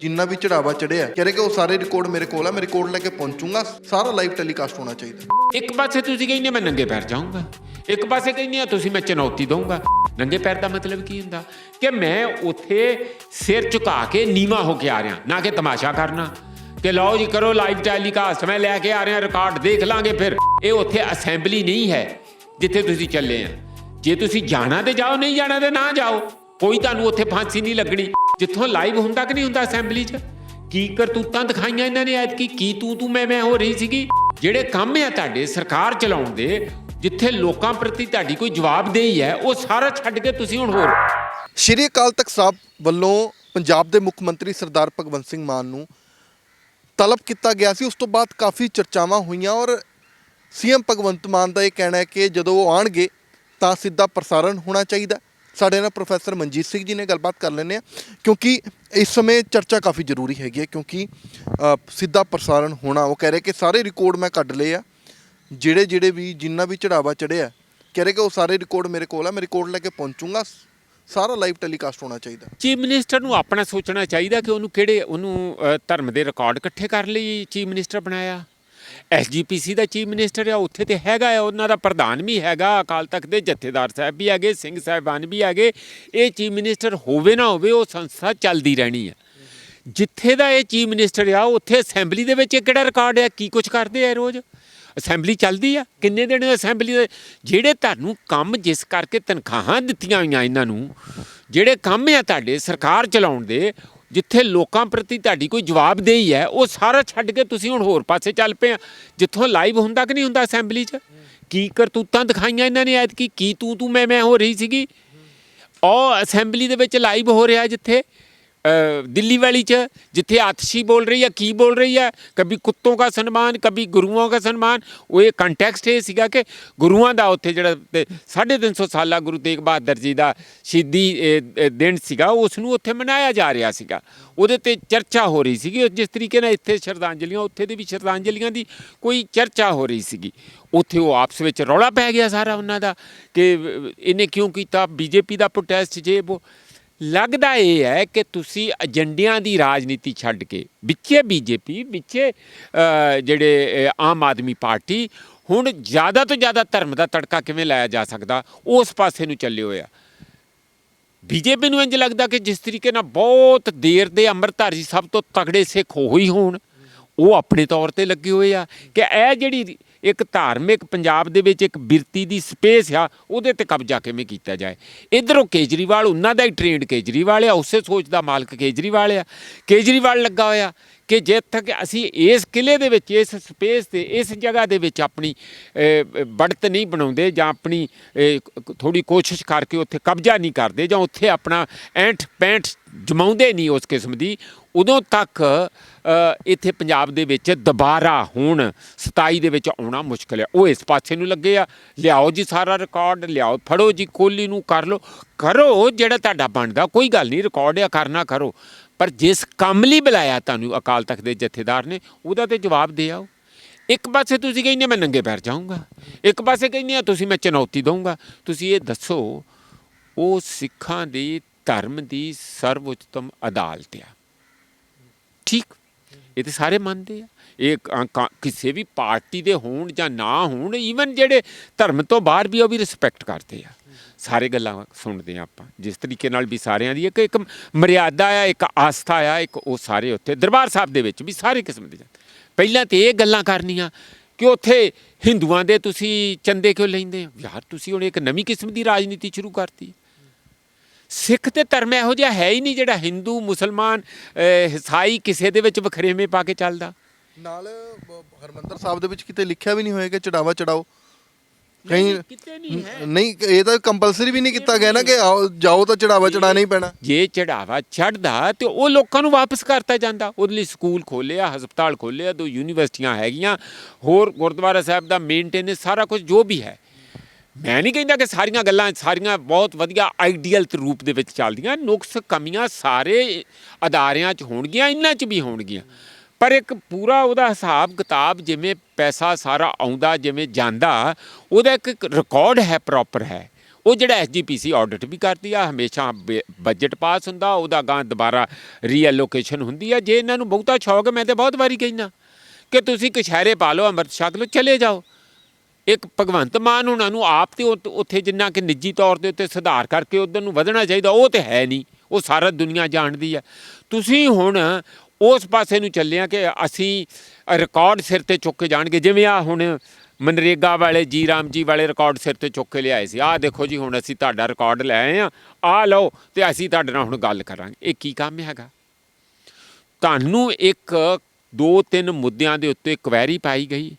ਜਿੰਨਾ ਵੀ ਚੜਾਵਾ ਚੜਿਆ ਕਹਿੰਦੇ ਕਿ ਉਹ ਸਾਰੇ ਰਿਕਾਰਡ ਮੇਰੇ ਕੋਲ ਆ, ਮੈਂ ਰਿਕਾਰਡ ਲੈ ਕੇ ਪਹੁੰਚੂਗਾ, ਸਾਰਾ ਲਾਈਵ ਟੈਲੀਕਾਸਟ ਹੋਣਾ ਚਾਹੀਦਾ। ਇੱਕ ਪਾਸੇ ਤੁਸੀਂ ਕਹਿੰਦੇ ਮੈਂ ਨੰਗੇ ਪੈਰ ਜਾਊਂਗਾ, ਇੱਕ ਪਾਸੇ ਕਹਿੰਦੇ ਆ ਤੁਸੀਂ ਮੈਂ ਚੁਣੌਤੀ ਦਊਂਗਾ। ਨੰਗੇ ਪੈਰ ਦਾ ਮਤਲਬ ਕੀ ਹੁੰਦਾ? ਕਿ ਮੈਂ ਉੱਥੇ ਸਿਰ ਝੁਕਾ ਕੇ ਨੀਵਾ ਹੋ ਕੇ ਆ ਰਿਹਾ, ਨਾ ਕਿ ਤਮਾਸ਼ਾ ਕਰਨਾ। ਕਿ ਲਓ ਜੀ, ਕਰੋ ਲਾਈਵ ਟੈਲੀਕਾਸਟ ਮੈਂ ਲੈ ਕੇ ਆ ਰਿਹਾ ਰਿਕਾਰਡ ਦੇਖ ਲਾਂਗੇ ਫਿਰ। ਇਹ ਉੱਥੇ ਅਸੈਂਬਲੀ ਨਹੀਂ ਹੈ, ਜਿੱਥੇ ਤੁਸੀਂ ਚੱਲੇ ਆ। ਜੇ ਤੁਸੀਂ ਜਾਣਾ ਤੇ ਜਾਓ, ਨਹੀਂ ਜਾਣਾ ਤੇ ਨਾ ਜਾਓ, ਕੋਈ ਤੁਹਾਨੂੰ ਉੱਥੇ ਫਾਂਸੀ ਨਹੀਂ ਲੱਗਣੀ। ਜਿੱਥੋਂ ਲਾਈਵ ਹੁੰਦਾ ਕਿ ਨਹੀਂ ਹੁੰਦਾ ਅਸੈਂਬਲੀ 'ਚ? ਕੀ ਕਰਤੂਤਾਂ ਦਿਖਾਈਆਂ ਇਹਨਾਂ ਨੇ ਐਤਕੀ? ਕੀ ਤੂੰ ਤੂੰ ਮੈਂ ਮੈਂ ਹੋ ਰਹੀ ਸੀਗੀ? ਜਿਹੜੇ ਕੰਮ ਆ ਤੁਹਾਡੇ ਸਰਕਾਰ ਚਲਾਉਣ ਦੇ, ਜਿੱਥੇ ਲੋਕਾਂ ਪ੍ਰਤੀ ਤੁਹਾਡੀ ਕੋਈ ਜਵਾਬਦੇਹੀ ਹੈ, ਉਹ ਸਾਰਾ ਛੱਡ ਕੇ ਤੁਸੀਂ ਹੁਣ ਹੋਰ ਸ਼੍ਰੀ ਅਕਾਲ ਤਖਤ ਸਾਹਿਬ ਵੱਲੋਂ ਪੰਜਾਬ ਦੇ ਮੁੱਖ ਮੰਤਰੀ ਸਰਦਾਰ ਭਗਵੰਤ ਸਿੰਘ ਮਾਨ ਨੂੰ ਤਲਬ ਕੀਤਾ ਗਿਆ ਸੀ। ਉਸ ਤੋਂ ਬਾਅਦ ਕਾਫੀ ਚਰਚਾਵਾਂ ਹੋਈਆਂ ਔਰ ਸੀਐਮ ਭਗਵੰਤ ਮਾਨ ਦਾ ਇਹ ਕਹਿਣਾ ਹੈ ਕਿ ਜਦੋਂ ਉਹ ਆਣਗੇ ਤਾਂ ਸਿੱਧਾ ਪ੍ਰਸਾਰਣ ਹੋਣਾ ਚਾਹੀਦਾ। ਸਾਡੇ ਨਾਲ ਪ੍ਰੋਫੈਸਰ ਮਨਜੀਤ ਸਿੰਘ ਜੀ ਨੇ ਗੱਲਬਾਤ ਕਰ ਲੈਂਦੇ ਆ ਕਿਉਂਕਿ ਇਸ ਸਮੇਂ ਚਰਚਾ ਕਾਫੀ ਜ਼ਰੂਰੀ ਹੈਗੀ ਹੈ ਕਿਉਂਕਿ ਅ, ਸਿੱਧਾ ਪ੍ਰਸਾਰਣ ਹੋਣਾ ਉਹ ਕਹਿ ਰਹੇ ਕਿ ਸਾਰੇ ਰਿਕਾਰਡ ਮੈਂ ਕੱਢ ਲਏ ਆ ਜਿਹੜੇ ਜਿਹੜੇ ਵੀ ਜਿੰਨਾ ਵੀ ਚੜਾਵਾ ਚੜਿਆ ਕਹਿ ਰਹੇ ਕਿ ਉਹ ਸਾਰੇ ਰਿਕਾਰਡ ਮੇਰੇ ਕੋਲ ਆ ਮੈਂ ਰਿਕਾਰਡ ਲੈ ਕੇ ਪਹੁੰਚੂੰਗਾ ਸਾਰਾ ਲਾਈਵ ਟੈਲੀਕਾਸਟ ਹੋਣਾ ਚਾਹੀਦਾ। ਚੀਫ ਮਿਨਿਸਟਰ ਨੂੰ ਆਪਣਾ ਸੋਚਣਾ ਚਾਹੀਦਾ ਕਿ ਉਹਨੂੰ ਕਿਹੜੇ ਉਹਨੂੰ ਅ, ਧਰਮ ਦੇ ਰਿਕਾਰਡ ਇਕੱਠੇ ਕਰਨ ਲਈ ਚੀਫ ਮਿਨਿਸਟਰ ਬਣਾਇਆ। ਐਸਜੀਪੀਸੀ ਦਾ ਚੀਫ ਮਿਨਿਸਟਰ ਆ, ਉੱਥੇ ਤੇ ਹੈਗਾ ਆ, ਉਹਨਾਂ ਦਾ ਪ੍ਰਧਾਨ ਵੀ ਹੈਗਾ, ਅਕਾਲ ਤਖਤ ਦੇ ਜਥੇਦਾਰ ਸਾਹਿਬ ਵੀ ਹੈਗੇ, ਸਿੰਘ ਸਾਹਿਬਾਨ ਵੀ ਹੈਗੇ। ਇਹ ਚੀਫ ਮਿਨਿਸਟਰ ਹੋਵੇ ਨਾ ਹੋਵੇ, ਉਹ ਸੰਸਥਾ ਚੱਲਦੀ ਰਹਿਣੀ ਆ। ਜਿੱਥੇ ਦਾ ਇਹ ਚੀਫ ਮਿਨਿਸਟਰ ਆ, ਉੱਥੇ ਅਸੈਂਬਲੀ ਦੇ ਵਿੱਚ ਇਹ ਕਿਹੜਾ ਰਿਕਾਰਡ ਆ? ਕੀ ਕੁਝ ਕਰਦੇ ਆ ਰੋਜ਼? ਅਸੈਂਬਲੀ ਚੱਲਦੀ ਆ? ਕਿੰਨੇ ਦਿਨ ਅਸੈਂਬਲੀ ਦੇ? ਜਿਹੜੇ ਤੁਹਾਨੂੰ ਕੰਮ ਜਿਸ ਕਰਕੇ ਤਨਖਾਹਾਂ ਦਿੱਤੀਆਂ ਹੋਈਆਂ ਇਹਨਾਂ ਨੂੰ, ਜਿਹੜੇ ਕੰਮ ਆ ਤੁਹਾਡੇ ਸਰਕਾਰ ਚਲਾਉਣ ਦੇ ਜਿੱਥੇ ਲੋਕਾਂ ਪ੍ਰਤੀ ਤੁਹਾਡੀ ਕੋਈ ਜਵਾਬਦੇਹੀ ਹੈ, ਉਹ ਸਾਰਾ ਛੱਡ ਕੇ ਤੁਸੀਂ ਹੁਣ ਹੋਰ ਪਾਸੇ ਚੱਲ ਪਏ ਆ। ਜਿੱਥੋਂ ਲਾਈਵ ਹੁੰਦਾ ਕਿ ਨਹੀਂ ਹੁੰਦਾ ਅਸੈਂਬਲੀ 'ਚ? ਕੀ ਕਰਤੂਤਾਂ ਦਿਖਾਈਆਂ ਇਹਨਾਂ ਨੇ ਐਤਕੀ? ਕੀ ਤੂੰ ਤੂੰ ਮੈਂ ਮੈਂ ਹੋ ਰਹੀ ਸੀਗੀ? ਉਹ ਅਸੈਂਬਲੀ ਦੇ ਵਿੱਚ ਲਾਈਵ ਹੋ ਰਿਹਾ ਜਿੱਥੇ। ਅ, ਦਿੱਲੀ ਵਾਲੀ ਚ ਜਿੱਥੇ ਆਤਸ਼ੀ ਬੋਲ ਰਹੀ ਹੈ ਕੀ ਬੋਲ ਰਹੀ ਹੈ ਕभी ਕੁੱਤੋਂ ਦਾ ਸਨਮਾਨ ਕभी ਗੁਰੂਆਂ ਦਾ ਸਨਮਾਨ ਉਹ ਇਹ ਕੰਟੈਕਸਟ ਇਹ ਸੀਗਾ ਕਿ ਗੁਰੂਆਂ ਦਾ ਉੱਥੇ ਜਿਹੜਾ ਤੇ 350 ਸਾਲਾ ਗੁਰੂ ਤੇਗ ਬਹਾਦਰ ਜੀ ਦਾ ਸ਼ਹੀਦੀ ਦਿਨ ਸੀਗਾ ਉਸ ਨੂੰ ਉੱਥੇ ਮਨਾਇਆ ਜਾ ਰਿਹਾ ਸੀਗਾ। ਉਹਦੇ ਤੇ ਚਰਚਾ ਹੋ ਰਹੀ ਸੀਗੀ ਜਿਸ ਤਰੀਕੇ ਨਾਲ ਇੱਥੇ ਸ਼ਰਧਾਂਜਲੀਆਂ ਉੱਥੇ ਦੇ ਵੀ ਸ਼ਰਧਾਂਜਲੀਆਂ ਦੀ ਕੋਈ ਚਰਚਾ ਹੋ ਰਹੀ ਸੀਗੀ। ਉੱਥੇ ਉਹ ਆਪਸ ਵਿੱਚ ਰੌਲਾ ਪੈ ਗਿਆ ਸਾਰਾ ਉਹਨਾਂ ਦਾ ਕਿ ਇਹਨੇ ਕਿਉਂ ਕੀਤਾ ਬੀਜੇਪੀ ਦਾ ਪ੍ਰੋਟੈਸਟ ਜੇ ਉਹ। ਲੱਗਦਾ ਇਹ ਹੈ ਕਿ ਤੁਸੀਂ ਏਜੰਡਿਆਂ ਦੀ ਰਾਜਨੀਤੀ ਛੱਡ ਕੇ ਵਿੱਚੇ ਬੀਜੇਪੀ ਵਿੱਚੇ ਅ, ਜਿਹੜੇ ਆਮ ਆਦਮੀ ਪਾਰਟੀ ਹੁਣ ਜ਼ਿਆਦਾ ਤੋਂ ਜ਼ਿਆਦਾ ਧਰਮ ਦਾ ਤੜਕਾ ਕਿਵੇਂ ਲਾਇਆ ਜਾ ਸਕਦਾ ਉਸ ਪਾਸੇ ਨੂੰ ਚੱਲੇ ਹੋਏ ਆ। ਬੀਜੇਪੀ ਨੂੰ ਇੰਜ ਲੱਗਦਾ ਕਿ ਜਿਸ ਤਰੀਕੇ ਨਾਲ ਬਹੁਤ ਦੇਰ ਦੇ ਅੰਮ੍ਰਿਤਧਾਰੀ ਸਭ ਤੋਂ ਤਗੜੇ ਸਿੱਖ ਉਹ ਹੋਣ ਉਹ ਆਪਣੇ ਤੌਰ ਤੇ ਲੱਗੇ ਹੋਏ ਆ ਕਿ ਇਹ ਜਿਹੜੀ ਇੱਕ ਧਾਰਮਿਕ ਪੰਜਾਬ ਦੇ ਵਿੱਚ ਇੱਕ ਬਿਰਤੀ ਦੀ ਸਪੇਸ ਆ, ਉਹਦੇ ਤੇ ਕਬਜ਼ਾ ਕਿਵੇਂ ਕੀਤਾ ਜਾਏ? ਇਧਰੋਂ ਕੇਜਰੀਵਾਲ, ਉਹਨਾਂ ਦਾ ਹੀ ਟ੍ਰੇਨਡ ਕੇਜਰੀਵਾਲ ਆ, ਉਸੇ ਸੋਚ ਦਾ ਮਾਲਕ ਕੇਜਰੀਵਾਲ ਆ। ਕੇਜਰੀਵਾਲ ਲੱਗਾ ਹੋਇਆ ਕਿ ਜੇ ਤੱਕ ਅਸੀਂ ਇਸ ਕਿਲੇ ਦੇ ਵਿੱਚ, ਇਸ ਸਪੇਸ ਤੇ, ਇਸ ਜਗ੍ਹਾ ਦੇ ਵਿੱਚ ਆਪਣੀ ਬੜਤ ਨਹੀਂ ਬਣਾਉਂਦੇ ਜਾਂ ਆਪਣੀ ਥੋੜੀ ਕੋਸ਼ਿਸ਼ ਕਰਕੇ ਉੱਥੇ ਕਬਜ਼ਾ ਨਹੀਂ ਕਰਦੇ ਜਾਂ ਉੱਥੇ ਆਪਣਾ ਐਂਠ ਪੈਂਠ ਜਮਾਉਂਦੇ ਨਹੀਂ ਉਸ ਕਿਸਮ ਦੀ, ਉਦੋਂ ਤੱਕ ਇੱਥੇ ਪੰਜਾਬ ਦੇ ਵਿੱਚ ਦੁਬਾਰਾ ਹੁਣ 27 ਦੇ ਵਿੱਚ ਆਉਣਾ ਮੁਸ਼ਕਲ ਹੈ। ਉਹ ਇਸ ਪਾਸੇ ਨੂੰ ਲੱਗੇ ਆ। ਲਿਆਓ ਜੀ ਸਾਰਾ ਰਿਕਾਰਡ ਲਿਆਓ, ਫੜੋ ਜੀ ਕੋਹਲੀ ਨੂੰ ਕਰ ਲਓ। ਕਰੋ ਜਿਹੜਾ ਤੁਹਾਡਾ ਬਣਦਾ, ਕੋਈ ਗੱਲ ਨਹੀਂ ਰਿਕਾਰਡ ਆ, ਕਰਨਾ ਕਰੋ। ਪਰ ਜਿਸ ਕੰਮ ਲਈ ਬੁਲਾਇਆ ਤੁਹਾਨੂੰ ਅਕਾਲ ਤਖਤ ਦੇ ਜਥੇਦਾਰ ਨੇ, ਉਹਦਾ ਤੇ ਜਵਾਬ ਦੇ ਆਓ। ਇੱਕ ਪਾਸੇ ਤੁਸੀਂ ਕਹਿੰਦੇ ਮੈਂ ਨੰਗੇ ਪੈਰ ਜਾਊਂਗਾ। ਇੱਕ ਪਾਸੇ ਕਹਿੰਦੇ ਆ, ਤੁਸੀਂ ਮੈਂ ਚੁਣੌਤੀ ਦਊਂਗਾ। ਤੁਸੀਂ ਇਹ ਦੱਸੋ, ਉਹ ਸਿੱਖਾਂ ਦੀ ਧਰਮ ਦੀ ਸਰਵਉੱਚਤਮ ਅਦਾਲਤ ਆ। ਠੀਕ? ਇਹ ਤੇ ਸਾਰੇ ਮੰਨਦੇ ਆ। ਇਹ ਕ- ਕਿਸੇ ਵੀ ਪਾਰਟੀ ਦੇ ਹੋਣ ਜਾਂ ਨਾ ਹੋਣ ਈਵਨ ਜਿਹੜੇ ਧਰਮ ਤੋਂ ਬਾਹਰ ਵੀ ਉਹ ਵੀ ਰਿਸਪੈਕਟ ਕਰਦੇ ਆ। ਸਾਰੇ ਗੱਲਾਂ ਸੁਣਦੇ ਆ ਆਪਾਂ। ਜਿਸ ਤਰੀਕੇ ਨਾਲ ਵੀ ਸਾਰਿਆਂ ਦੀ ਇੱਕ ਇੱਕ ਮਰਿਆਦਾ ਆ, ਇੱਕ ਆਸਥਾ ਆ, ਇੱਕ ਉਹ ਸਾਰੇ ਉੱਥੇ, ਦਰਬਾਰ ਸਾਹਿਬ ਦੇ ਵਿੱਚ ਵੀ ਸਾਰੇ ਕਿਸਮ ਦੇ ਜਾਂਦੇ। ਪਹਿਲਾਂ ਤੇ ਇਹ ਗੱਲਾਂ ਕਰਨੀਆਂ ਕਿ ਉੱਥੇ ਹਿੰਦੂਆਂ ਦੇ ਤੁਸੀਂ ਚੰਦੇ ਕਿਉਂ ਲੈਂਦੇ ਹੋ ਯਾਰ ਤੁਸੀਂ ਹੁਣ ਇੱਕ ਨਵੀਂ ਕਿਸਮ ਦੀ ਰਾਜਨੀਤੀ ਸ਼ੁਰੂ ਕਰਤੀ। ਸਿੱਖ ਤੇ ਧਰਮ ਇਹੋ ਜਿਹਾ ਹੈ ਹੀ ਨਹੀਂ ਜਿਹੜਾ ਹਿੰਦੂ ਮੁਸਲਮਾਨ ਈਸਾਈ ਕਿਸੇ ਦੇ ਵਿੱਚ ਵਖਰੇਵੇਂ ਪਾ ਕੇ ਚੱਲਦਾ। ਨਾਲ ਹਰਮੰਦਰ ਸਾਹਿਬ ਦੇ ਵਿੱਚ ਕਿਤੇ ਲਿਖਿਆ ਵੀ ਨਹੀਂ ਹੋਏਗਾ ਚੜਾਵਾ ਚੜਾਓ। ਕहीं ਕਿਤੇ ਨਹੀਂ ਹੈ। ਨਹੀਂ ਇਹ ਤਾਂ ਕੰਪਲਸਰੀ ਵੀ ਨਹੀਂ ਕੀਤਾ ਗਿਆ ਨਾ ਕਿ ਜਾਓ ਤਾਂ ਚੜਾਵਾ ਚੜਾਣਾ ਹੀ ਪੈਣਾ। ਜੇ ਚੜਾਵਾ ਚੜਦਾ ਤੇ ਉਹ ਲੋਕਾਂ ਨੂੰ ਵਾਪਸ ਕਰਤਾ ਜਾਂਦਾ। ਉਹਦੇ ਲਈ ਸਕੂਲ ਖੋਲਿਆ ਹਸਪਤਾਲ ਖੋਲਿਆ ਦੋ ਯੂਨੀਵਰਸਿਟੀਆਂ ਹੈਗੀਆਂ ਹੋਰ ਗੁਰਦੁਆਰਾ ਸਾਹਿਬ ਦਾ ਮੇਨਟੇਨੈਂਸ ਸਾਰਾ ਕੁਝ ਜੋ ਵੀ ਹੈ। ਮੈਂ ਨਹੀਂ ਕਹਿੰਦਾ ਕਿ ਸਾਰੀਆਂ ਗੱਲਾਂ, ਸਾਰੀਆਂ ਬਹੁਤ ਵਧੀਆ ਆਈਡੀਅਲ ਰੂਪ ਦੇ ਵਿੱਚ ਚੱਲਦੀਆਂ, ਨੁਕਸ ਕਮੀਆਂ ਸਾਰੇ ਅਦਾਰਿਆਂ 'ਚ ਹੋਣਗੀਆਂ, ਇਹਨਾਂ 'ਚ ਵੀ ਹੋਣਗੀਆਂ। ਪਰ ਇੱਕ ਪੂਰਾ ਉਹਦਾ ਹਿਸਾਬ ਕਿਤਾਬ ਜਿਵੇਂ ਪੈਸਾ ਸਾਰਾ ਆਉਂਦਾ, ਜਿਵੇਂ ਜਾਂਦਾ, ਉਹਦਾ ਇੱਕ ਰਿਕਾਰਡ ਹੈ ਪ੍ਰੋਪਰ ਹੈ। ਉਹ ਜਿਹੜਾ ਐਸਜੀਪੀਸੀ ਆਡਿਟ ਵੀ ਕਰਦੀ ਆ, ਹਮੇਸ਼ਾ ਬਜਟ ਪਾਸ ਹੁੰਦਾ, ਉਹਦਾ ਗਾਂ ਦੁਬਾਰਾ ਰੀਅਲੋਕੇਸ਼ਨ ਹੁੰਦੀ ਆ। ਜੇ ਇਹਨਾਂ ਨੂੰ ਬਹੁਤਾ ਸ਼ੌਕ ਹੈ, ਮੈਂ ਤੇ ਬਹੁਤ ਵਾਰੀ ਕਹਿਣਾ ਕਿ ਤੁਸੀਂ ਕਛਹਿਰੇ ਪਾ ਲਓ, ਅੰਮ੍ਰਿਤ ਛਕ ਲਓ, ਚਲੇ ਜਾਓ। ਇੱਕ ਭਗਵੰਤ ਮਾਨ ਉਹਨਾਂ ਨੂੰ ਆਪ ਤੇ ਉੱਤ- ਉੱਥੇ ਜਿੰਨਾ ਕਿ ਨਿੱਜੀ ਤੌਰ ਦੇ ਉੱਤੇ ਸੁਧਾਰ ਕਰਕੇ ਉਧਰ ਨੂੰ ਵਧਣਾ ਚਾਹੀਦਾ, ਉਹ ਤੇ ਹੈ ਨਹੀਂ। ਉਹ ਸਾਰਾ ਦੁਨੀਆ ਜਾਣਦੀ ਹੈ ਤੁਸੀਂ ਹੁਣ ਉਸ ਪਾਸੇ ਨੂੰ ਚੱਲਿਆ ਕਿ ਅਸੀਂ ਰਿਕਾਰਡ ਸਿਰ ਤੇ ਚੁੱਕ ਕੇ ਜਾਣਗੇ। ਜਿਵੇਂ ਆ ਹੁਣ ਮਨਰੇਗਾ ਵਾਲੇ, ਜੀ ਰਾਮ ਜੀ ਵਾਲੇ ਰਿਕਾਰਡ ਸਿਰ ਤੇ ਚੁੱਕ ਕੇ ਲਿਆਏ ਸੀ। ਆਹ ਦੇਖੋ ਜੀ, ਹੁਣ ਅਸੀਂ ਤੁਹਾਡਾ ਰਿਕਾਰਡ ਲੈ ਆਏ ਆ। ਆ ਲਓ ਤੇ ਅਸੀਂ ਤੁਹਾਡੇ ਨਾਲ ਹੁਣ ਗੱਲ ਕਰਾਂਗੇ। ਇਹ ਕੀ ਕੰਮ ਹੈਗਾ? ਤੁਹਾਨੂੰ ਇੱਕ ਦੋ ਤਿੰਨ ਮੁੱਦਿਆਂ ਦੇ ਉੱਤੇ ਕੁਐਰੀ ਪਾਈ ਗਈ।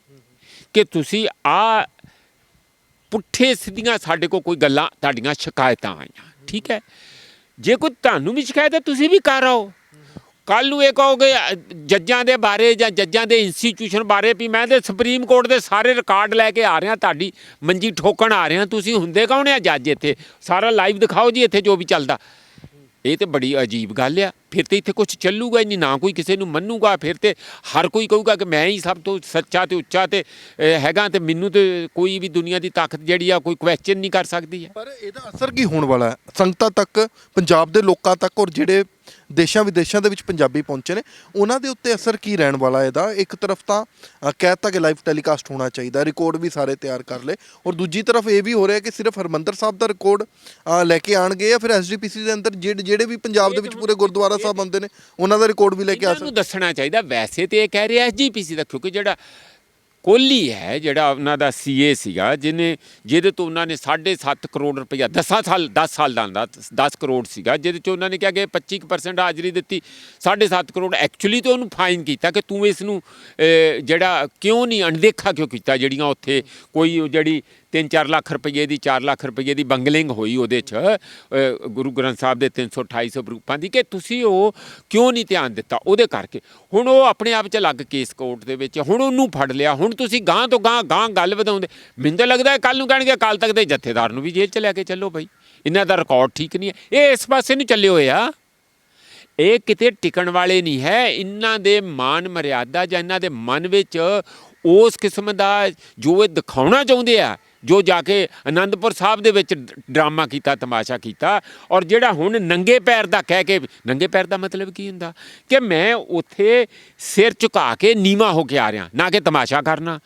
ਕਿ ਤੁਸੀਂ ਆ ਪੁੱਠੇ ਸਿੱਧੀਆਂ ਸਾਡੇ ਕੋਲ ਕੋਈ ਗੱਲਾਂ, ਤੁਹਾਡੀਆਂ ਸ਼ਿਕਾਇਤਾਂ ਆਈਆਂ। ਠੀਕ ਹੈ? ਜੇ ਕੋਈ ਤੁਹਾਨੂੰ ਵੀ ਸ਼ਿਕਾਇਤ ਹੈ, ਤੁਸੀਂ ਵੀ ਕਰ ਆਓ। ਕੱਲ ਨੂੰ ਇਹ ਕਹੋਗੇ ਜੱਜਾਂ ਦੇ ਬਾਰੇ ਜਾਂ ਜੱਜਾਂ ਦੇ ਇੰਸਟੀਚਿਊਸ਼ਨ ਬਾਰੇ ਵੀ ਮੈਂ ਤੇ ਸੁਪਰੀਮ ਕੋਰਟ ਦੇ ਸਾਰੇ ਰਿਕਾਰਡ ਲੈ ਕੇ ਆ ਰਿਹਾ, ਤੁਹਾਡੀ ਮੰਜੀ ਠੋਕਣ ਆ ਰਿਹਾ। ਤੁਸੀਂ ਹੁੰਦੇ ਕੌਣ ਆ ਜੱਜ ਇੱਥੇ? ਸਾਰਾ ਲਾਈਵ ਦਿਖਾਓ ਜੀ ਇੱਥੇ ਜੋ ਵੀ ਚੱਲਦਾ। ਇਹ ਤੇ ਬੜੀ ਅਜੀਬ ਗੱਲ ਆ। ਫਿਰ ਤੇ ਇੱਥੇ ਕੁਝ ਚੱਲੂਗਾ ਹੀ ਨਹੀਂ ਨਾ ਕੋਈ ਕਿਸੇ ਨੂੰ ਮੰਨੂਗਾ ਫਿਰ ਤੇ ਹਰ ਕੋਈ ਕਹੂਗਾ ਕਿ ਮੈਂ ਹੀ ਸਭ ਤੋਂ ਸੱਚਾ ਤੇ ਉੱਚਾ ਤੇ ਹੈਗਾ ਤੇ ਮੈਨੂੰ ਤੇ ਕੋਈ ਵੀ ਦੁਨੀਆ ਦੀ ਤਾਕਤ ਜਿਹੜੀ ਆ ਕੋਈ ਕੁਐਸਚਨ ਨਹੀਂ ਕਰ ਸਕਦੀ ਹੈ। ਪਰ ਇਹਦਾ ਅਸਰ ਕੀ ਹੋਣ ਵਾਲਾ ਹੈ? ਸੰਗਤਾਂ ਤੱਕ ਪੰਜਾਬ ਦੇ ਲੋਕਾਂ ਤੱਕ ਔਰ ਜਿਹੜੇ ਦੇਸ਼ਾਂ ਵਿਦੇਸ਼ਾਂ ਦੇ ਵਿੱਚ ਪੰਜਾਬੀ ਪਹੁੰਚੇ ਨੇ ਉਹਨਾਂ ਦੇ ਉੱਤੇ ਅਸਰ ਕੀ ਰਹਿਣ ਵਾਲਾ ਇਹਦਾ? ਇੱਕ ਤਰਫ ਤਾਂ ਅ, ਕਹਿ ਤਾ ਕਿ ਲਾਈਵ ਟੈਲੀਕਾਸਟ ਹੋਣਾ ਚਾਹੀਦਾ ਰਿਕਾਰਡ ਵੀ ਸਾਰੇ ਤਿਆਰ ਕਰ ਲਏ ਔਰ ਦੂਜੀ ਤਰਫ ਇਹ ਵੀ ਹੋ ਰਿਹਾ ਕਿ ਸਿਰਫ ਹਰਮੰਦਰ ਸਾਹਿਬ ਦਾ ਰਿਕਾਰਡ ਲੈ ਕੇ ਆਣਗੇ ਜਾਂ ਫਿਰ ਐਸਜੀਪੀਸੀ ਦੇ ਅੰਦਰ ਜਿਹੜੇ ਜਿਹੜੇ ਵੀ ਪੰਜਾਬ ਦੇ ਵਿੱਚ ਪੂਰੇ ਗੁਰਦੁਆਰਾ ਸਾਹਿਬ ਆਉਂਦੇ ਨੇ ਉਹਨਾਂ ਦਾ ਰਿਕਾਰਡ ਵੀ ਲੈ ਕੇ ਆ ਇਹਨਾਂ ਨੂੰ ਦੱਸਣਾ ਚਾਹੀਦਾ। ਵੈਸੇ ਤੇ ਇਹ ਕਹਿ ਰਿਹਾ ਐਸਜੀਪੀਸੀ ਦਾ ਕਿਉਂਕਿ ਜਿਹੜਾ ਕੋਹਲੀ ਹੈ ਜਿਹੜਾ ਉਹਨਾਂ ਦਾ ਸੀਏ ਸੀਗਾ ਜਿਹਨੇ ਜਿਹਦੇ ਤੋਂ ਉਹਨਾਂ ਨੇ 7.5 ਕਰੋੜ ਰੁਪਇਆ 10 ਸਾਲ 10 ਸਾਲ ਦਾ ਹੁੰਦਾ 10 ਕਰੋੜ ਸੀਗਾ ਜਿਹਦੇ ਚ ਉਹਨਾਂ ਨੇ ਕਿਹਾ ਕਿ 25% ਹਾਜ਼ਰੀ ਦਿੱਤੀ 7.5 ਕਰੋੜ। ਐਕਚੁਅਲੀ ਤੇ ਉਹਨੂੰ ਫਾਈਨ ਕੀਤਾ ਕਿ ਤੂੰ ਇਸ ਨੂੰ ਅਹ, ਜਿਹੜਾ ਕਿਉਂ ਨਹੀਂ ਅਣਦੇਖਾ ਕਿਉਂ ਕੀਤਾ ਜਿਹੜੀਆਂ ਉੱਥੇ ਕੋਈ ਉਹ ਜਿਹੜੀ 3-4 ਲੱਖ ਰੁਪਏ ਦੀ 4 ਲੱਖ ਰੁਪਏ ਦੀ ਬੰਗਲਿੰਗ ਹੋਈ ਉਹਦੇ ਚ ਗੁਰੂ ਗ੍ਰੰਥ ਸਾਹਿਬ ਦੇ 328 ਸਰੂਪਾਂ ਦੀ, ਕਿ ਤੁਸੀਂ ਉਹ ਕਿਉਂ ਨਹੀਂ ਧਿਆਨ ਦਿੱਤਾ ਉਹਦੇ ਕਰਕੇ? ਹੁਣ ਉਹ ਆਪਣੇ ਆਪ ਚ ਅਲੱਗ ਕੇਸ ਕੋਰਟ ਦੇ ਵਿੱਚ, ਹੁਣ ਉਹਨੂੰ ਫੜ ਲਿਆ, ਹੁਣ ਤੁਸੀਂ ਗਾਂ ਤੋਂ ਗਾਂ ਗਾਂ ਗੱਲ ਵਧਾਉਂਦੇ। ਮੈਨੂੰ ਤਾਂ ਲੱਗਦਾ ਕੱਲ ਨੂੰ ਕਹਿਣਗੇ ਕੱਲ ਤੱਕ ਦੇ ਜਥੇਦਾਰ ਨੂੰ ਵੀ ਜੇਲ੍ਹ ਚ ਲੈ ਕੇ ਚੱਲੋ ਭਾਈ ਇਹਨਾਂ ਦਾ ਰਿਕਾਰਡ ਠੀਕ ਨਹੀਂ ਹੈ। ਇਹ ਇਸ ਪਾਸੇ ਨੂੰ ਚੱਲੇ ਹੋਏ ਆ। ਇਹ ਕਿਤੇ ਟਿਕਣ ਵਾਲੇ ਨਹੀਂ ਹੈ। ਇਹਨਾਂ ਦੇ ਮਾਨ ਮਰਿਆਦਾ ਜਾਂ ਇਹਨਾਂ ਦੇ ਮਨ ਵਿੱਚ ਉਸ ਕਿਸਮ ਦਾ ਜੋ ਇਹ ਦਿਖਾਉਣਾ ਚਾਹੁੰਦੇ ਆ ਜੋ ਜਾ ਕੇ ਆਨੰਦਪੁਰ ਸਾਹਿਬ ਦੇ ਵਿੱਚ ਡਰਾਮਾ ਕੀਤਾ, ਤਮਾਸ਼ਾ ਕੀਤਾ ਔਰ ਜਿਹੜਾ ਹੁਣ ਨੰਗੇ ਪੈਰ ਦਾ ਕਹਿ ਕੇ, ਨੰਗੇ ਪੈਰ ਦਾ ਮਤਲਬ ਕੀ ਹੁੰਦਾ? ਕਿ ਮੈਂ ਉੱਥੇ ਸਿਰ ਝੁਕਾ ਕੇ ਨੀਵਾ ਹੋ ਕੇ ਆ ਰਿਹਾ, ਨਾ ਕਿ ਤਮਾਸ਼ਾ ਕਰਨਾ।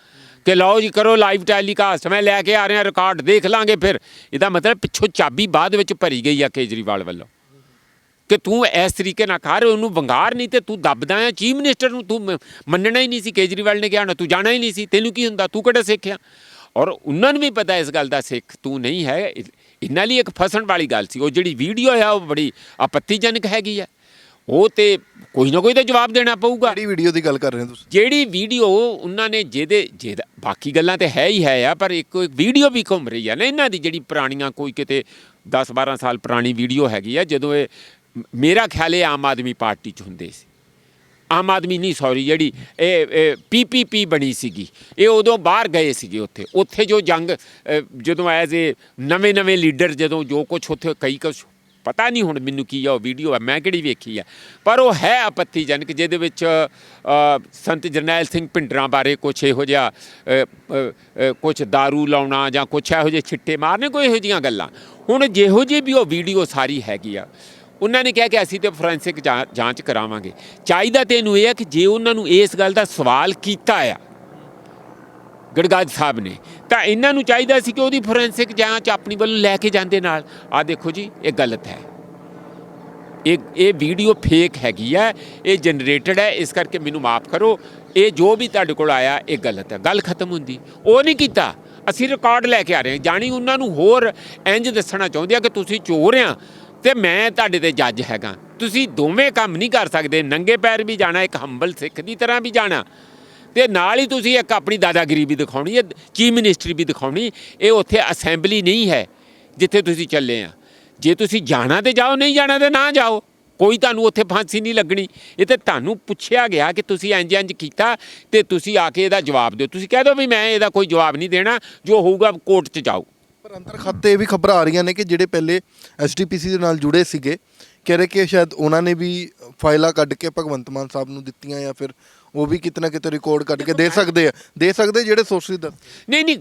ਕਿ ਲਓ ਜੀ, ਕਰੋ ਲਾਈਵ ਟੈਲੀਕਾਸਟ, ਮੈਂ ਲੈ ਕੇ ਆ ਰਿਹਾ, ਰਿਕਾਰਡ ਦੇਖ ਲਾਂਗੇ ਫਿਰ। ਇਹਦਾ ਮਤਲਬ ਪਿੱਛੋਂ ਚਾਬੀ ਬਾਅਦ ਵਿੱਚ ਭਰੀ ਗਈ ਆ ਕੇਜਰੀਵਾਲ ਵੱਲੋਂ। ਕਿ ਤੂੰ ਇਸ ਤਰੀਕੇ ਨਾਲ ਕਰ, ਉਹਨੂੰ ਵੰਗਾਰ ਨਹੀਂ ਤੇ ਤੂੰ ਦੱਬਦਾ ਆ, ਚੀਫ ਮਿਨਿਸਟਰ ਨੂੰ ਤੂੰ ਮੰਨਣਾ ਹੀ ਨਹੀਂ ਸੀ, ਕੇਜਰੀਵਾਲ ਨੇ ਕਿਹਾ ਨਾ, ਤੂੰ ਜਾਣਾ ਹੀ ਨਹੀਂ ਸੀ। ਤੈਨੂੰ ਕੀ ਹੁੰਦਾ? ਤੂੰ ਕਿਹੜਾ ਸਿੱਖਿਆ ਔਰ ਉਹਨਾਂ ਨੂੰ ਵੀ ਪਤਾ ਇਸ ਗੱਲ ਦਾ ਸਿੱਖ ਤੂੰ ਨਹੀਂ ਹੈ। ਇਹਨਾਂ ਲਈ ਇੱਕ ਫਸਣ ਵਾਲੀ ਗੱਲ ਸੀ। ਉਹ ਜਿਹੜੀ ਵੀਡੀਓ ਆ ਉਹ ਬੜੀ ਆਪੱਤੀਜਨਕ ਹੈਗੀ ਆ। ਉਹ ਤੇ ਕੋਈ ਨਾ ਕੋਈ ਤਾਂ ਜਵਾਬ ਦੇਣਾ ਪਊਗਾ। ਕਿਹੜੀ ਵੀਡੀਓ ਦੀ ਗੱਲ ਕਰ ਰਹੇ ਹੋ ਤੁਸੀਂ? ਜਿਹੜੀ ਵੀਡੀਓ ਉਹਨਾਂ ਨੇ ਜਿਹਦੇ ਜਿਹਦਾ ਬਾਕੀ ਗੱਲਾਂ ਤੇ ਹੈ ਹੀ ਹੈ ਆ ਪਰ ਇੱਕ ਵੀਡੀਓ ਵੀ ਘੁੰਮ ਰਹੀ ਆ ਨਾ ਇਹਨਾਂ ਦੀ ਜਿਹੜੀ ਪੁਰਾਣੀਆਂ ਕੋਈ ਕਿਤੇ 10 12 ਸਾਲ ਪੁਰਾਣੀ ਵੀਡੀਓ ਹੈਗੀ ਆ ਜਦੋਂ ਇਹ ਮੇਰਾ ਖਿਆਲ ਇਹ ਆਮ ਆਦਮੀ ਪਾਰਟੀ 'ਚ ਹੁੰਦੇ ਸੀ। ਆਮ ਆਦਮੀ ਨਹੀਂ ਸੌਰੀ ਜਿਹੜੀ ਇਹ ਪੀਪੀਪੀ ਬਣੀ ਸੀਗੀ। ਇਹ ਉਦੋਂ ਬਾਹਰ ਗਏ ਸੀਗੇ ਉੱਥੇ। ਉੱਥੇ ਜੋ ਜੰਗ ਜਦੋਂ ਐਜ਼ ਏ ਨਵੇਂ ਨਵੇਂ ਲੀਡਰ ਜਦੋਂ ਜੋ ਕੁਝ ਉੱਥੇ ਕਈ ਕੁਛ ਪਤਾ ਨਹੀਂ ਹੁਣ ਮੈਨੂੰ ਕੀ ਆ ਉਹ ਵੀਡੀਓ ਆ ਮੈਂ ਕਿਹੜੀ ਵੇਖੀ ਆ। ਪਰ ਉਹ ਹੈ ਆਪੱਤੀਜਨਕ ਜਿਹਦੇ ਵਿੱਚ ਸੰਤ ਜਰਨੈਲ ਸਿੰਘ ਭਿੰਡਰਾਂ ਬਾਰੇ ਕੁਝ ਇਹੋ ਜਿਹਾ ਅ, ਅ, ਕੁਝ दारू ਲਾਉਣਾ ਜਾਂ ਕੁਝ ਇਹੋ ਜਿਹੇ ਛਿੱਟੇ ਮਾਰਨੇ ਕੋਈ ਇਹੋ ਜਿਹੀਆਂ ਗੱਲਾਂ। ਹੁਣ ਜਿਹੋ ਜਿਹੀ ਵੀ ਉਹ ਵੀਡੀਓ ਸਾਰੀ ਹੈਗੀ ਆ ਉਹਨਾਂ ਨੇ ਕਿਹਾ ਕਿ ਅਸੀਂ ਤੇ ਫੋਰੈਂਸਿਕ ਜਾਂਚ ਕਰਾਵਾਂਗੇ। ਚਾਹੀਦਾ ਤੇ ਇਹਨੂੰ ਇਹ ਹੈ ਕਿ ਜੇ ਉਹਨਾਂ ਨੂੰ ਇਸ ਗੱਲ ਦਾ ਸਵਾਲ ਕੀਤਾ ਆ ਗੜਗਾਜ ਸਾਹਿਬ ਨੇ, ਤਾਂ ਇਹਨਾਂ ਨੂੰ ਚਾਹੀਦਾ ਸੀ ਕਿ ਉਹਦੀ ਫੋਰੈਂਸਿਕ ਜਾਂਚ ਆਪਣੀ ਵੱਲੋਂ ਲੈ ਕੇ ਜਾਂਦੇ ਨਾਲ। ਆ ਦੇਖੋ ਜੀ, ਇਹ ਗਲਤ ਹੈ। ਇਹ ਇਹ ਵੀਡੀਓ ਫੇਕ ਹੈਗੀ ਹੈ ਇਹ ਜਨਰੇਟਡ ਹੈ, ਇਸ ਕਰਕੇ ਮੈਨੂੰ ਮਾਫ ਕਰੋ। ਇਹ ਜੋ ਵੀ ਤੁਹਾਡੇ ਕੋਲ ਆਇਆ, ਇਹ ਗਲਤ ਹੈ। ਗੱਲ ਖਤਮ ਹੁੰਦੀ। ਉਹ ਨਹੀਂ ਕੀਤਾ। ਅਸੀਂ ਰਿਕਾਰਡ ਲੈ ਕੇ ਆ ਰਹੇ ਹਾਂ। ਜਾਣੀ ਉਹਨਾਂ ਨੂੰ ਹੋਰ ਇੰਜ ਦੱਸਣਾ ਚਾਹੁੰਦੇ ਆ ਕਿ ਤੁਸੀਂ ਚੋਰ ਆ। ਤੇ ਮੈਂ ਤੁਹਾਡੇ ਤੇ ਜੱਜ ਹੈਗਾ। ਤੁਸੀਂ ਦੋਵੇਂ ਕੰਮ ਨਹੀਂ ਕਰ ਸਕਦੇ। ਨੰਗੇ ਪੈਰ ਵੀ ਜਾਣਾ, ਇੱਕ ਹੰਬਲ ਸਿੱਖ ਦੀ ਤਰ੍ਹਾਂ ਵੀ ਜਾਣਾ। ਤੇ ਨਾਲ ਹੀ ਤੁਸੀਂ ਇੱਕ ਆਪਣੀ ਦਾਦਾਗਿਰੀ ਵੀ ਦਿਖਾਉਣੀ ਹੈ, ਚੀਫ ਮਿਨਿਸਟਰੀ ਵੀ ਦਿਖਾਉਣੀ। ਇਹ ਉੱਥੇ ਅਸੈਂਬਲੀ ਨਹੀਂ ਹੈ, ਜਿੱਥੇ ਤੁਸੀਂ ਚੱਲੇ ਆ। ਜੇ ਤੁਸੀਂ ਜਾਣਾ ਤੇ ਜਾਓ, ਨਹੀਂ ਜਾਣਾ ਤੇ ਨਾ ਜਾਓ। ਕੋਈ ਤੁਹਾਨੂੰ ਉੱਥੇ ਫਾਂਸੀ ਨਹੀਂ ਲੱਗਣੀ। ਇਹ ਤੇ ਤੁਹਾਨੂੰ ਪੁੱਛਿਆ ਗਿਆ ਕਿ ਤੁਸੀਂ ਇੰਜ ਇੰਜ ਕੀਤਾ ਤੇ ਤੁਸੀਂ ਆ ਕੇ ਇਹਦਾ ਜਵਾਬ ਦਿਓ। ਤੁਸੀਂ ਕਹਿ ਦਿਓ ਵੀ ਮੈਂ ਇਹਦਾ ਕੋਈ ਜਵਾਬ ਨਹੀਂ ਦੇਣਾ। ਜੋ ਹੋਊਗਾ, ਕੋਰਟ 'ਚ ਜਾਓ। ਪਰ ਅੰਦਰ ਖਾਤੇ ਇਹ ਵੀ ਖਬਰਾਂ ਆ ਰਹੀਆਂ ਨੇ ਕਿ ਜਿਹੜੇ ਪਹਿਲੇ ਐਸਡੀਪੀਸੀ ਦੇ ਨਾਲ ਜੁੜੇ ਸੀਗੇ ਕਹਿ ਰਹੇ ਕਿ ਸ਼ਾਇਦ ਉਹਨਾਂ ਨੇ ਵੀ ਫਾਈਲਾਂ ਕੱਢ ਕੇ ਭਗਵੰਤ ਮਾਨ ਸਾਹਿਬ ਨੂੰ ਦਿੱਤੀਆਂ ਜਾਂ ਫਿਰ ਉਹ ਵੀ ਕਿਤੇ ਨਾ ਕਿਤੇ ਰਿਕਾਰਡ ਕੱਢ ਕੇ ਦੇ ਸਕਦੇ ਆ। ਦੇ ਸਕਦੇ ਜਿਹੜੇ ਸੋਰਸਿਸ ਦਾ ਨਹੀਂ ਨਹੀਂ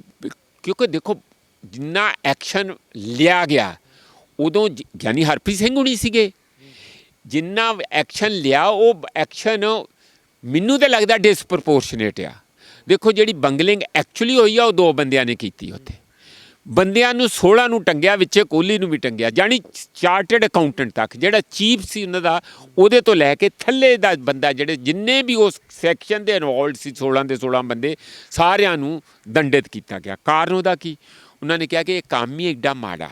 ਕਿਉਂਕਿ ਦੇਖੋ ਜਿੰਨਾ ਐਕਸ਼ਨ ਲਿਆ ਗਿਆ ਉਦੋਂ ਗਿਆਨੀ ਹਰਪ੍ਰੀਤ ਸਿੰਘ ਹੁਣੀ ਸੀਗੇ। ਜਿੰਨਾ ਐਕਸ਼ਨ ਲਿਆ ਉਹ ਐਕਸ਼ਨ ਮੈਨੂੰ ਤਾਂ ਲੱਗਦਾ ਡਿਸਪ੍ਰੋਪੋਰਸ਼ਨੇਟ ਆ। ਦੇਖੋ ਜਿਹੜੀ ਬੰਗਲਿੰਗ ਐਕਚੁਅਲੀ ਹੋਈ ਆ ਉਹ ਦੋ ਬੰਦਿਆਂ ਨੇ ਕੀਤੀ ਉੱਥੇ। ਬੰਦਿਆਂ ਨੂੰ 16 ਨੂੰ ਟੰਗਿਆ, ਵਿੱਚੇ ਕੋਹਲੀ ਨੂੰ ਵੀ ਟੰਗਿਆ ਜਾਨੀ ਚਾਰਟਰਡ ਅਕਾਊਂਟੈਂਟ ਤੱਕ, ਜਿਹੜਾ ਚੀਫ ਸੀ ਉਹਨਾਂ ਦਾ, ਉਹਦੇ ਤੋਂ ਲੈ ਕੇ ਥੱਲੇ ਦਾ ਬੰਦਾ ਜਿਹੜੇ ਜਿੰਨੇ ਵੀ ਉਸ ਸੈਕਸ਼ਨ ਦੇ ਇਨਵੋਲਡ ਸੀ 16 ਦੇ 16 ਬੰਦੇ, ਸਾਰਿਆਂ ਨੂੰ ਦੰਡਿਤ ਕੀਤਾ ਗਿਆ। ਕਾਰਨ ਉਹਦਾ ਕੀ? ਉਹਨਾਂ ਨੇ ਕਿਹਾ ਕਿ ਇਹ ਕੰਮ ਹੀ ਐਡਾ ਮਾੜਾ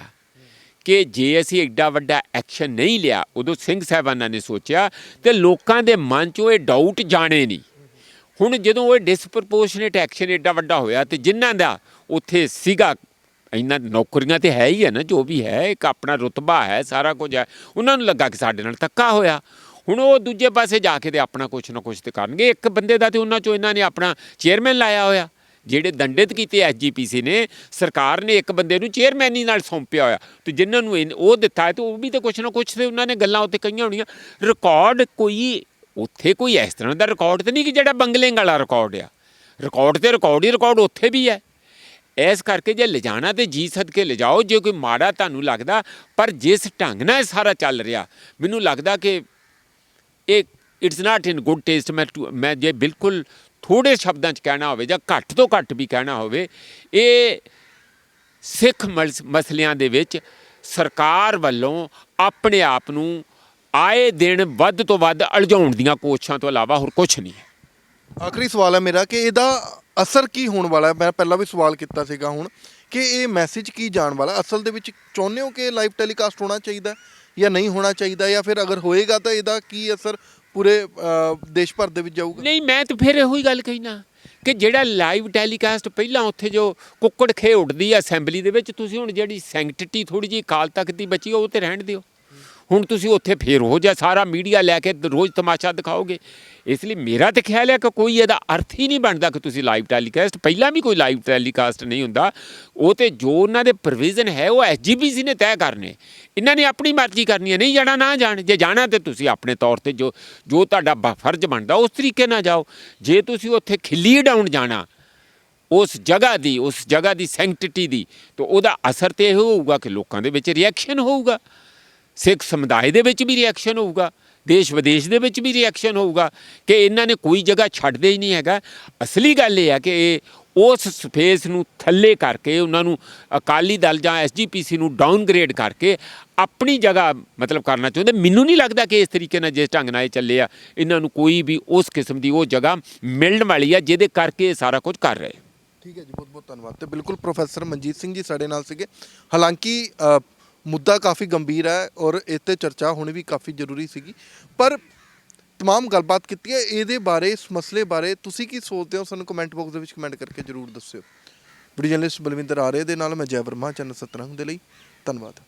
ਕਿ ਜੇ ਅਸੀਂ ਐਡਾ ਵੱਡਾ ਐਕਸ਼ਨ ਨਹੀਂ ਲਿਆ, ਉਦੋਂ ਸਿੰਘ ਸਾਹਿਬਾਨਾਂ ਨੇ ਸੋਚਿਆ ਤੇ ਲੋਕਾਂ ਦੇ ਮਨ 'ਚੋਂ ਇਹ ਡਾਊਟ ਜਾਣੇ ਨਹੀਂ। ਹੁਣ ਜਦੋਂ ਉਹ ਡਿਸਪ੍ਰੋਪੋਰਸ਼ਨੇਟ ਐਕਸ਼ਨ ਐਡਾ ਵੱਡਾ ਹੋਇਆ ਤੇ ਜਿਨ੍ਹਾਂ ਦਾ ਉੱਥੇ ਸੀਗਾ ਇੰਨਾ ਨੌਕਰੀਆਂ ਤੇ ਹੈ ਹੀ ਹੈ ਨਾ, ਜੋ ਵੀ ਹੈ, ਇੱਕ ਆਪਣਾ ਰੁਤਬਾ ਹੈ, ਸਾਰਾ ਕੁਝ ਹੈ। ਉਹਨਾਂ ਨੂੰ ਲੱਗਾ ਕਿ ਸਾਡੇ ਨਾਲ ਧੱਕਾ ਹੋਇਆ। ਹੁਣ ਉਹ ਦੂਜੇ ਪਾਸੇ ਜਾ ਕੇ ਤੇ ਆਪਣਾ ਕੁਛ ਨਾ ਕੁਛ ਤੇ ਕਰਨਗੇ। ਇੱਕ ਬੰਦੇ ਦਾ ਤੇ ਉਹਨਾਂ ਚੋਂ ਇਹਨਾਂ ਨੇ ਆਪਣਾ ਚੇਅਰਮੈਨ ਲਾਇਆ ਹੋਇਆ। ਜਿਹੜੇ ਦੰਡਿਤ ਕੀਤੇ ਐਸਜੀਪੀਸੀ ਨੇ, ਸਰਕਾਰ ਨੇ ਇੱਕ ਬੰਦੇ ਨੂੰ ਚੇਅਰਮੈਨੀ ਨਾਲ ਸੌਂਪਿਆ ਹੋਇਆ। ਤੇ ਜਿਨ੍ਹਾਂ ਨੂੰ ਇਨ- ਉਹ ਦਿੱਤਾ ਹੈ ਤੇ ਉਹ ਵੀ ਤੇ ਕੁਛ ਨਾ ਕੁਛ ਤੇ ਉਹਨਾਂ ਨੇ ਗੱਲਾਂ ਉੱਤੇ ਕਹੀਆਂ ਹੋਣੀਆਂ। ਰਿਕਾਰਡ ਕੋਈ ਉੱਥੇ ਕੋਈ ਇਸ ਤਰ੍ਹਾਂ ਦਾ ਰਿਕਾਰਡ ਤੇ ਨਹੀਂ ਕਿ ਜਿਹੜਾ ਬੰਗਲਿੰਗ ਵਾਲਾ ਰਿਕਾਰਡ ਆ। ਰਿਕਾਰਡ ਤੇ ਰਿਕਾਰਡ ਹੀ ਰਿਕਾਰਡ ਉੱਥੇ ਵੀ ਹੈ। ਇਸ ਕਰਕੇ ਜੇ ਲਿਜਾਣਾ ਤੇ ਜੀ ਸਦਕੇ ਲਿਜਾਓ, ਜੇ ਕੋਈ ਮਾੜਾ ਤੁਹਾਨੂੰ ਲੱਗਦਾ, ਪਰ ਜਿਸ ਢੰਗ ਨਾਲ ਇਹ ਸਾਰਾ ਚੱਲ ਰਿਹਾ, ਮੈਨੂੰ ਲੱਗਦਾ ਕਿ ਇਹ it's not in good taste ਮੈਂ ਟੂ- ਮੈਂ ਜੇ ਬਿਲਕੁਲ ਥੋੜੇ ਸ਼ਬਦਾਂ ਚ ਕਹਿਣਾ ਹੋਵੇ ਜਾਂ ਘੱਟ ਤੋਂ ਘੱਟ ਵੀ ਕਹਿਣਾ ਹੋਵੇ, ਇਹ ਸਿੱਖ ਮਲਸ- ਮਸਲਿਆਂ ਦੇ ਵਿੱਚ ਸਰਕਾਰ ਵੱਲੋਂ ਆਪਣੇ ਆਪ ਨੂੰ ਆਏ ਦਿਨ ਵੱਧ ਤੋਂ ਵੱਧ ਅਲਝਾਉਣ ਦੀਆਂ ਕੋਸ਼ਿਸ਼ਾਂ ਤੋਂ ਇਲਾਵਾ ਹੋਰ ਕੁਝ ਨਹੀਂ ਹੈ। ਆਖਰੀ ਸਵਾਲ ਹੈ ਮੇਰਾ ਕਿ ਇਹਦਾ ਅਸਰ ਕੀ ਹੋਣ ਵਾਲਾ ਹੈ? ਮੈਂ ਪਹਿਲਾਂ ਵੀ ਸਵਾਲ ਕੀਤਾ ਸੀਗਾ ਹੁਣ ਕਿ ਇਹ ਮੈਸੇਜ ਕੀ ਜਾਣ ਵਾਲਾ ਅਸਲ ਦੇ ਵਿੱਚ ਚਾਹੁੰਦੇ ਹੋ ਕਿ ਲਾਈਵ ਟੈਲੀਕਾਸਟ ਹੋਣਾ ਚਾਹੀਦਾ ਜਾਂ ਨਹੀਂ ਹੋਣਾ ਚਾਹੀਦਾ ਜਾਂ ਫਿਰ ਅਗਰ ਹੋਏਗਾ ਤਾਂ ਇਹਦਾ ਕੀ ਅਸਰ ਪੂਰੇ ਦੇਸ਼ ਭਰ ਦੇ ਵਿੱਚ ਜਾਊਗਾ? ਨਹੀਂ, ਮੈਂ ਤਾਂ ਫਿਰ ਇਹੋ ਹੀ ਗੱਲ ਕਹਿਣਾ ਕਿ ਜਿਹੜਾ ਲਾਈਵ ਟੈਲੀਕਾਸਟ ਪਹਿਲਾਂ ਉੱਥੇ ਜੋ ਕੁੱਕੜ ਖੇ ਉੱਡਦੀ ਆ ਅਸੈਂਬਲੀ ਦੇ ਵਿੱਚ, ਤੁਸੀਂ ਹੁਣ ਜਿਹੜੀ ਸੈਂਕਟਿਟੀ ਥੋੜੀ ਜਿਹੀ ਕਾਲ ਤੱਕ ਦੀ ਬਚੀ ਉਹ ਤੇ ਰਹਿਣ ਦਿਓ। ਹੁਣ ਤੁਸੀਂ ਉੱਥੇ ਫੇਰ ਹੋ ਜਾ ਸਾਰਾ ਮੀਡੀਆ ਲੈ ਕੇ ਰੋਜ਼ ਤਮਾਸ਼ਾ ਦਿਖਾਓਗੇ। ਇਸ ਲਈ ਮੇਰਾ ਤੇ ਖਿਆਲ ਹੈ ਕਿ ਕੋਈ ਇਹਦਾ ਅਰਥ ਹੀ ਨਹੀਂ ਬਣਦਾ ਕਿ ਤੁਸੀਂ ਲਾਈਵ ਟੈਲੀਕਾਸਟ ਪਹਿਲਾਂ ਵੀ ਕੋਈ ਲਾਈਵ ਟੈਲੀਕਾਸਟ ਨਹੀਂ ਹੁੰਦਾ। ਉਹ ਤੇ ਜੋ ਉਹਨਾਂ ਦੇ ਪ੍ਰੋਵੀਜ਼ਨ ਹੈ, ਉਹ ਐਸਜੀਪੀਸੀ ਨੇ ਤੈਅ ਕਰਨੇ। ਇਹਨਾਂ ਨੇ ਆਪਣੀ ਮਰਜ਼ੀ ਕਰਨੀ ਹੈ, ਨਹੀਂ ਜਾਣਾ, ਨਾ ਜਾਣ। ਜੇ ਜਾਣਾ ਤੇ ਤੁਸੀਂ ਆਪਣੇ ਤੌਰ ਤੇ ਜੋ ਜੋ ਤੁਹਾਡਾ ਬ- ਫਰਜ਼ ਬਣਦਾ, ਉਸ ਤਰੀਕੇ ਨਾਲ ਜਾਓ। ਜੇ ਤੁਸੀਂ ਉੱਥੇ ਖਿੱਲੀ ਡਾਊਨ ਜਾਣਾ, ਉਸ ਜਗ੍ਹਾ ਦੀ, ਉਸ ਜਗ੍ਹਾ ਦੀ ਸੈਂਕਟਿਟੀ ਦੀ, ਤਾਂ ਉਹਦਾ ਅਸਰ ਤੇ ਇਹ ਹੋਊਗਾ ਕਿ ਲੋਕਾਂ ਦੇ ਵਿੱਚ ਰਿਐਕਸ਼ਨ ਹੋਊਗਾ। ਸਿੱਖ ਸਮੁਦਾਇ ਦੇ ਵਿੱਚ ਵੀ ਰਿਐਕਸ਼ਨ ਹੋਊਗਾ, ਦੇਸ਼ ਵਿਦੇਸ਼ ਦੇ ਵਿੱਚ ਵੀ ਰਿਐਕਸ਼ਨ ਹੋਊਗਾ ਕਿ ਇਹਨਾਂ ਨੇ ਕੋਈ ਜਗ੍ਹਾ ਛੱਡਦੇ ਹੀ ਨਹੀਂ ਹੈਗਾ। ਅਸਲੀ ਗੱਲ ਇਹ ਹੈ ਕਿ ਇਹ ਉਸ ਸਪੇਸ ਨੂੰ ਥੱਲੇ ਕਰਕੇ, ਉਹਨਾਂ ਨੂੰ ਅਕਾਲੀ ਦਲ ਜਾਂ ਐਸਜੀਪੀਸੀ ਨੂੰ ਡਾਊਨਗ੍ਰੇਡ ਕਰਕੇ ਆਪਣੀ ਜਗ੍ਹਾ ਮਤਲਬ ਕਰਨਾ ਚਾਹੁੰਦੇ। ਮੈਨੂੰ ਨਹੀਂ ਲੱਗਦਾ ਕਿ ਇਸ ਤਰੀਕੇ ਨਾਲ ਜਿਸ ਢੰਗ ਨਾਲ ਇਹ ਚੱਲੇ ਆ, ਇਹਨਾਂ ਨੂੰ ਕੋਈ ਵੀ ਉਸ ਕਿਸਮ ਦੀ ਉਹ ਜਗ੍ਹਾ ਮਿਲਣ ਵਾਲੀ ਆ ਜਿਹਦੇ ਕਰਕੇ ਇਹ ਸਾਰਾ ਕੁਝ ਕਰ ਰਹੇ। ਠੀਕ ਹੈ ਜੀ ਬਹੁਤ ਬਹੁਤ ਧੰਨਵਾਦ। ਤੇ ਬਿਲਕੁਲ ਪ੍ਰੋਫੈਸਰ ਮਨਜੀਤ ਸਿੰਘ ਜੀ ਸਾਡੇ ਨਾਲ ਸੀਗੇ। ਹਾਲਾਂਕਿ ਮੁੱਦਾ ਕਾਫੀ ਗੰਭੀਰ ਹੈ ਔਰ ਇਹ 'ਤੇ ਚਰਚਾ ਹੋਣੀ ਵੀ ਕਾਫੀ ਜ਼ਰੂਰੀ ਸੀਗੀ। ਪਰ ਤਮਾਮ ਗੱਲਬਾਤ ਕੀਤੀ ਹੈ, ਇਹਦੇ ਬਾਰੇ, ਇਸ ਮਸਲੇ ਬਾਰੇ ਤੁਸੀਂ ਕੀ ਸੋਚਦੇ ਹੋ? ਸਾਨੂੰ ਕਮੈਂਟ ਬਾਕਸ ਦੇ ਵਿੱਚ ਕਮੈਂਟ ਕਰਕੇ ਜ਼ਰੂਰ ਦੱਸਿਓ। ਵੀਡੀਓ ਜਰਨਲਿਸਟ ਬਲਵਿੰਦਰ ਆਰੇ ਦੇ ਨਾਲ ਮੈਂ ਜੈ ਵਰਮਾ ਚੰਨ ਸਤਰੰਗ ਦੇ ਲਈ। ਧੰਨਵਾਦ।